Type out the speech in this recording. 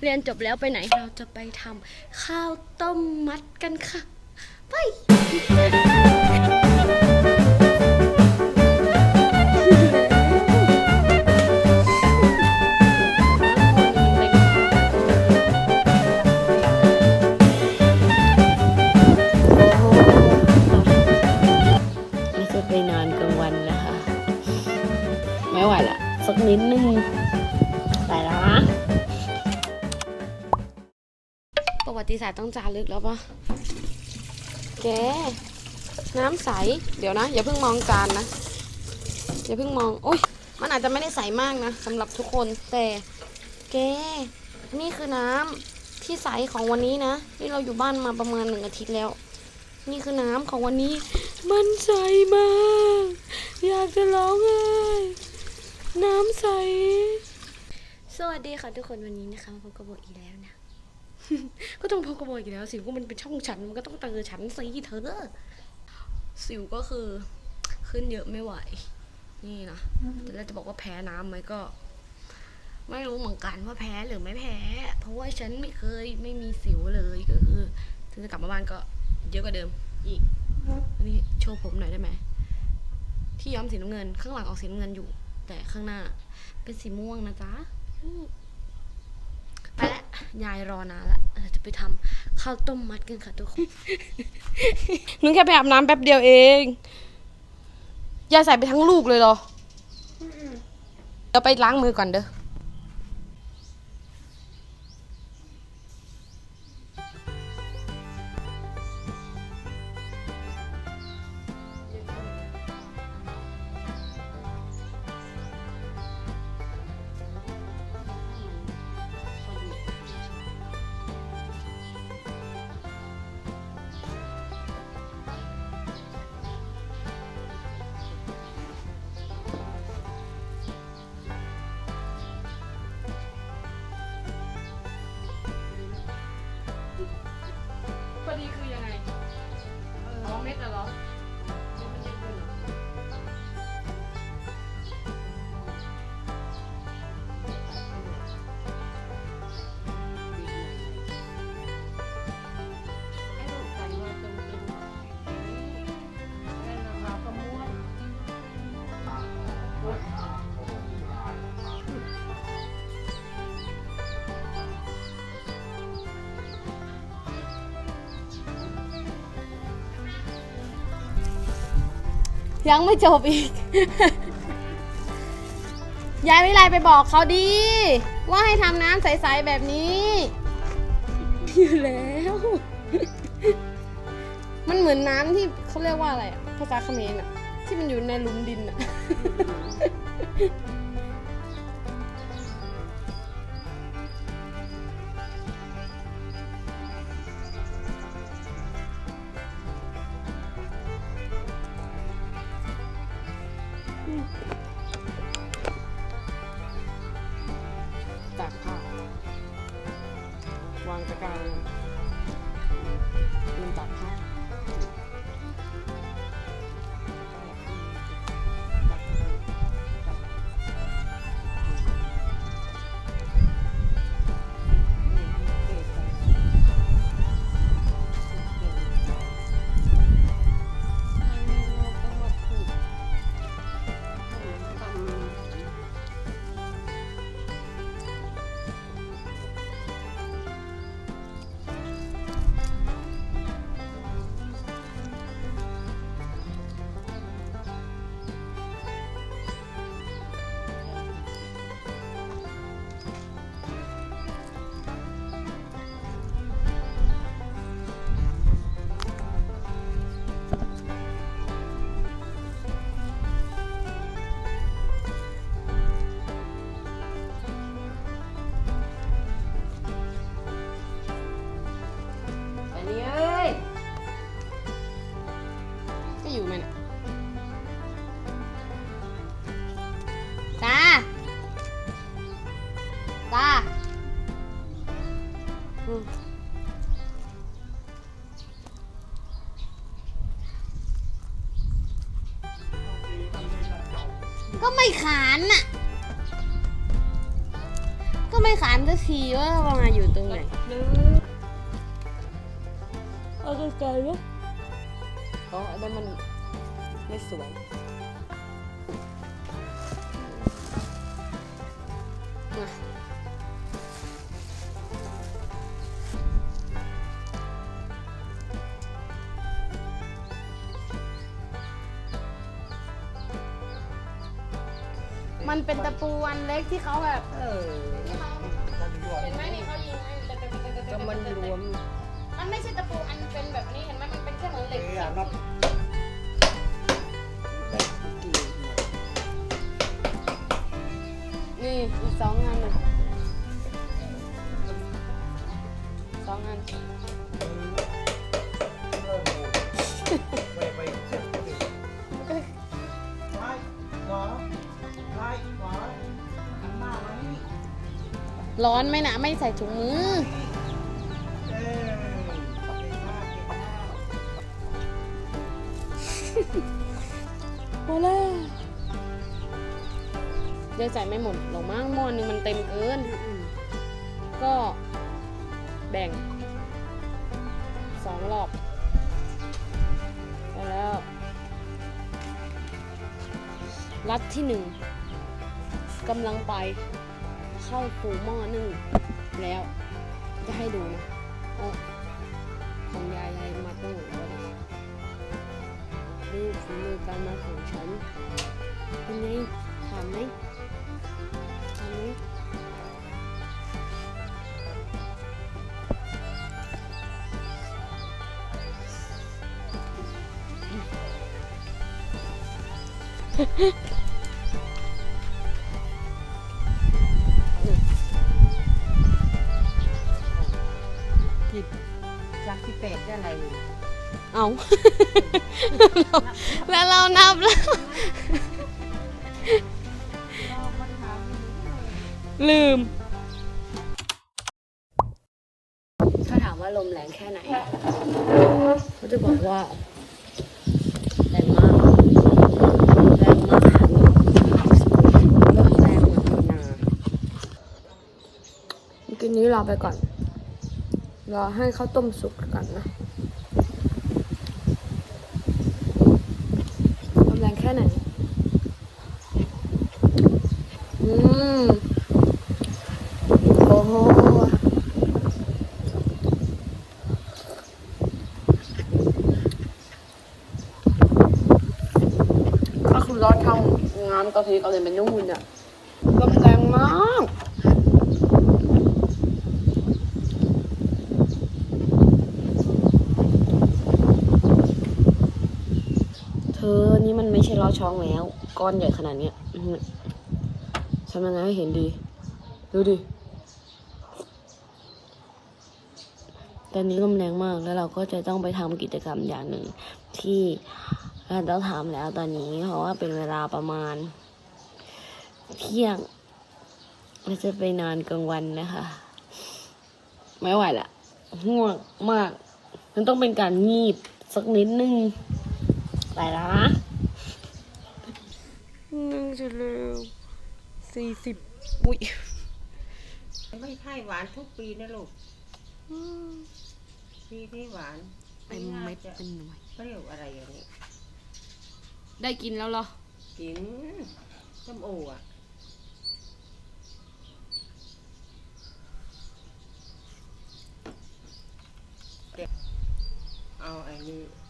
เรียนจบแล้วไปไหน เราจะไปทำข้าวต้มมัดกันค่ะ ไปาต้องจารึกแล้วปะแก น้ำใส เดี๋ยวนะ อย่าเพิ่งมองจานนะ อย่าเพิ่งมอง โอ้ย มันอาจจะไม่ได้ใสมากนะสำหรับทุกคน แต่แก นี่คือน้ำที่ใสของวันนี้นะ นี่เราอยู่บ้านมาประมาณหนึ่งอาทิตย์แล้ว นี่คือน้ำของวันนี้ มันใสมาก อยากจะร้องไห้น้ำใส สวัสดีค่ะทุกคนวันนี้นะคะพบกับโบอีกแล้วนะ ก็ต้องพบกับโบอีกแล้ว สิวก็มันเป็นช่องฉันมันก็ต้องเจอฉันสิเธอสิวก็คือขึ้นเยอะไม่ไหว นี่นะแต่เราจะบอกว่าแพ้น้ำไหมก็ ไม่รู้เหมือนกันว่าแพ้หรือไม่แพ้ เพราะว่าฉันไม่เคยไม่มีสิวเลยก็คือถึงจะกลับมาบ้านก็เยอะกว่าเดิมอีกอันนี้โชว์ผมหน่อยได้ไหมที่ย้อมสีน้ำเงิน ข้างหลังออกสีน้ำเงินอยู่ แต่ข้างหน้าเป็นสีม่วงนะจ๊ะอืมไปละ ยายรอนานละเราจะไปทำข้าวต้มมัดกันค่ะทุกคนนึงแค่ไปอาบน้ำแป๊บเดียวเอง ยายใส่ไปทั้งลูกเลยเหรอ เดี๋ยวไปล้างมือก่อนเด้อพอ ยังไม่จบอีก ยายวิไลไปบอกเขาดี ว่าให้ทำน้ำใสๆแบบนี้อยู่แล้ว มันเหมือนน้ำที่เขาเรียกว่าอะไรอะภาษาเขมรอะที่มันอยู่ในหลุมดินอะ ก็ไม่ขานน่ะ ก็ไม่ขานสักทีว่ามาอยู่ตรงไหนเอาไกลๆไหมอ๋ออันนั้นมันไม่สวยมา มันเป็นตะปูอันเล็กที่เขาแบบ เออที่เขาเห็นไหมนี่เขายิงไอ้แต่แต่แต่แต่แต่ก็มันรวมมันไม่ใช่ตะปูอันเป็นแบบนี้เห็นไหมมันเป็นแค่เหมือนเหล็กนี่อีกสองงานเลย ร้อนไหมนะไม่ใส่ถุงมือพอแล้วเดี๋ยวใส่ไม่หมดหรอกมั้งหม้อนึงมันเต็มเกิน ก็แบ่งสองรอบ รัดที่หนึ่งกำลังไปเข้าสู่หม้อนึ่งแล้ว จะให้ดูนะโอ้ของยายยายมาตั้งหมดแล้วดูฝีมือการมาของฉันเป็นไงถามไหมถามไหมจ แล้วเรานับแล้วลืม ถ้าถามว่าลมแรงแค่ไหนเขาจะบอกว่าแรงมากแรงมากลมแรงเหมือนนากินนี้รอไปก่อน รอให้ข้าวต้มสุกก่อนนะลมแรงแค่ไหน อืม โอ้โหก็คือรอดช่องน้ำกะทิก็เลยเป็นนู่นอะลมแรงมาก เธอ นี่ มันไม่ใช่องแล้ว ก้อนใหญ่ขนาดเนี้ยทำยังไงให้เห็นดี ดูดิตอนนี้ลมแรงมากแล้วเราก็จะต้องไปทำกิจกรรมอย่างหนึ่ง ที่เราต้องทำแล้วตอนนี้ เพราะว่าเป็นเวลาประมาณ เที่ยงเราจะไปนอนกลางวันนะคะ ไม่ไหวละง่วงมาก มันต้องเป็นการงีบสักนิดนึงไปแล้วนะ นึ่งจะเร็วสี่สิบอุ้ยไม่ใช่หวานทุกปีนะลูก ปีที่หวานเต็มเม็ดจะเต็มหน่วยเปรี้ยวอะไรอย่างนี้ ได้กินแล้วเหรอ กินส้มโออะเดี๋ยวเอาอันนี้เป็น